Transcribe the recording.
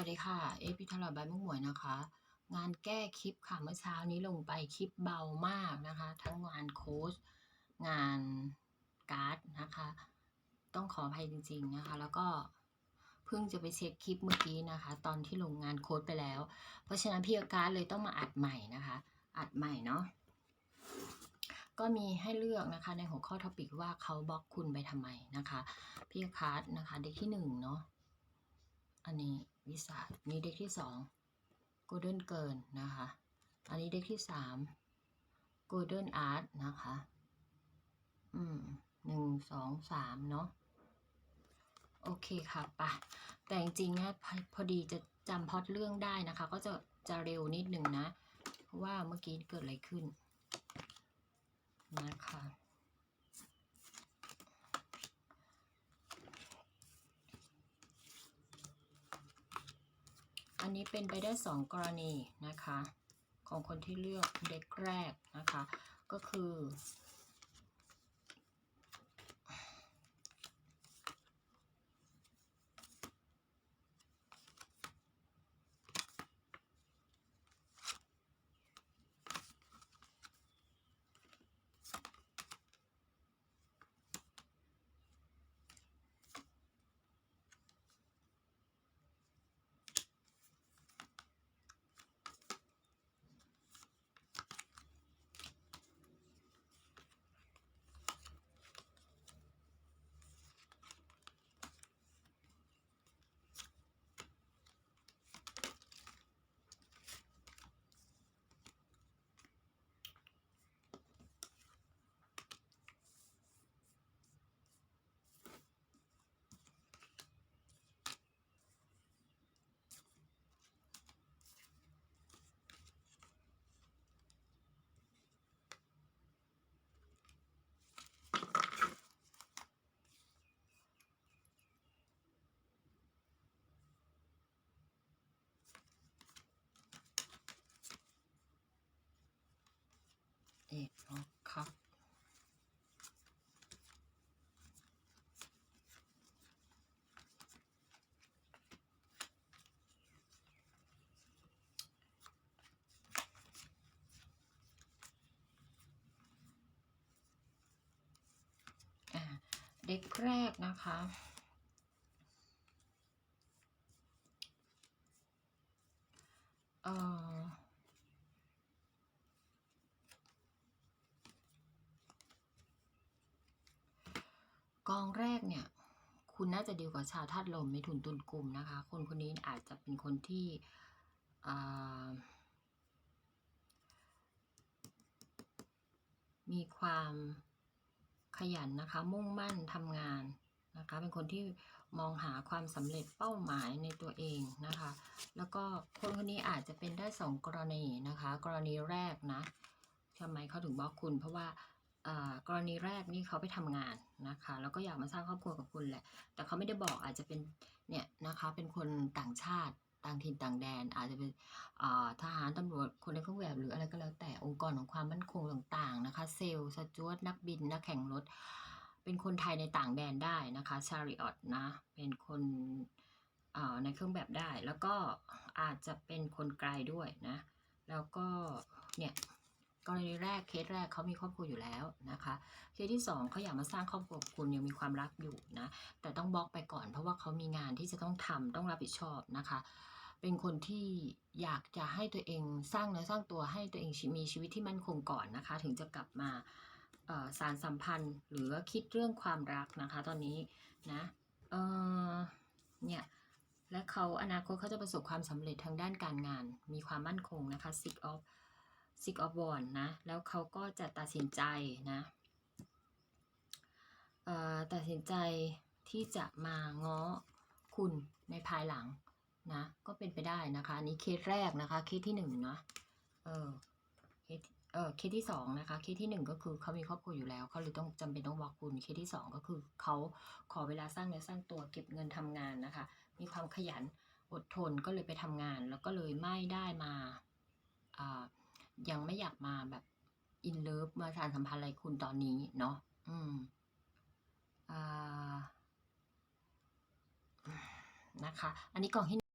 วัสดีค่ะ เอพิทลอดใบมุกหมวยนะคะ งานแก้คลิปค่ะเมื่อเช้านี้ลงไปคลิปเบามากนะคะ ทั้งงานโค้ชงานการ์ดนะคะ ต้องขออภัยจริง ๆนะคะ แล้วก็เพิ่งจะไปเช็คคลิปเมื่อกี้นะคะ ตอนที่ลงงานโค้ชไปแล้ว เพราะฉะนั้นพี่การ์ดเลยต้องมาอัดใหม่นะคะ อัดใหม่เนาะก็มีให้เลือกนะคะในหัวข้อท็อปิกว่าเขาบล็อกคุณไปทำไมนะคะ พี่การ์ดนะคะเด็กที่หนึ่งเนาะ อันนี้วิสาทนี่เด็กที่สอง Golden Girl นนะคะ อันนี้เด็กที่สาม Golden Art นะคะ อืมหนึ่งสองสามเนาะโอเคค่ะปะแต่จริงๆนะพอพอดีจะจำพอดเรื่องได้นะคะ ก็จะจะเร็วนิดหนึ่งนะเพราะว่าเมื่อกี้เกิดอะไรขึ้นนะคะ อั นี้เป็นไปได้สองกรณีนะคะ ของคนที่เลือกเด็กแรกนะคะ ก็คือ อกนะครับอ่าเด็กแรกนะคะเอ่อ งแรกเนี่ย คุณน่าจะดีลกับชาวธาตุลมในทุนตุนกลุ่มนะคะ คนคนนี้อาจจะเป็นคนที่มีความขยันนะคะ มุ่งมั่นทำงานนะคะ เป็นคนที่มองหาความสำเร็จเป้าหมายในตัวเองนะคะ แล้วก็คนคนนี้อาจจะเป็นได้สองกรณีนะคะ กรณีแรกนะทำไมเขาถึงบล็อกคุณ เพราะว่า กรณีแรกนี่เขาไปทำงานนะคะแล้วก็อยากมาสร้างครอบครัวกับคุณแหละ แต่เขาไม่ได้บอกอาจจะเป็นเนี่ยนะคะเป็นคนต่างชาติต่างถิ่นต่างแดน อาจจะเป็นทหารตำรวจคนในเครื่องแบบหรืออะไรก็แล้วแต่องค์กรของความมั่นคงต่างๆนะคะ เซลล์สจวตนักบินนักแข่งรถ เป็นคนไทยในต่างแดนได้นะคะชาริออตนะเป็นคนในเครื่องแบบได้ แล้วก็อาจจะเป็นคนไกลด้วยนะ แล้วก็เนี่ย กรณีแรกเคสแรกเขามีครอบครัวอยู่แล้วนะคะ เคสที่สองเขาอยากมาสร้างครอบครัวคุณยังมีความรักอยู่นะแต่ต้องบล็อกไปก่อน เพราะว่าเขามีงานที่จะต้องทำต้องรับผิดชอบนะคะ เป็นคนที่อยากจะให้ตัวเองสร้างเนื้อสร้างตัวให้ตัวเองมีชีวิตที่มั่นคงก่อนนะคะ ถึงจะกลับมาสารสัมพันธ์ หรือว่าคิดเรื่องความรักนะคะ ตอนนี้นะเออเนี่ยและเขาอนาคตเขาจะประสบความสำเร็จทางด้านการงาน มีความมั่นคงนะคะ six of six of War นะ แล้วเขาก็จะตัดสินใจนะเอ่อตัดสินใจที่จะมาง้อคุณในภายหลังนะ ก็เป็นไปได้นะคะ อันนี้เคสแรกนะคะ เคสที่หนึ่งนะเออเคสเออเคสที่สองนะคะ เคสที่หนึ่งก็คือเขามีครอบครัวอยู่แล้วเขาเลยต้องจำเป็นต้องบอกคุณ เคสที่สองก็คือเขาขอเวลาสร้างเนื้อสร้างตัวเก็บเงินทำงานนะคะ มีความขยันอดทนก็เลยไปทำงาน แล้วก็เลยไม่ได้มาอ่า ยังไม่อยากมาแบบอินเลิฟมาสารสัมพันธ์อะไรคุณตอนนี้เนาะอืมอ่านะคะ อันนี้กล่องที่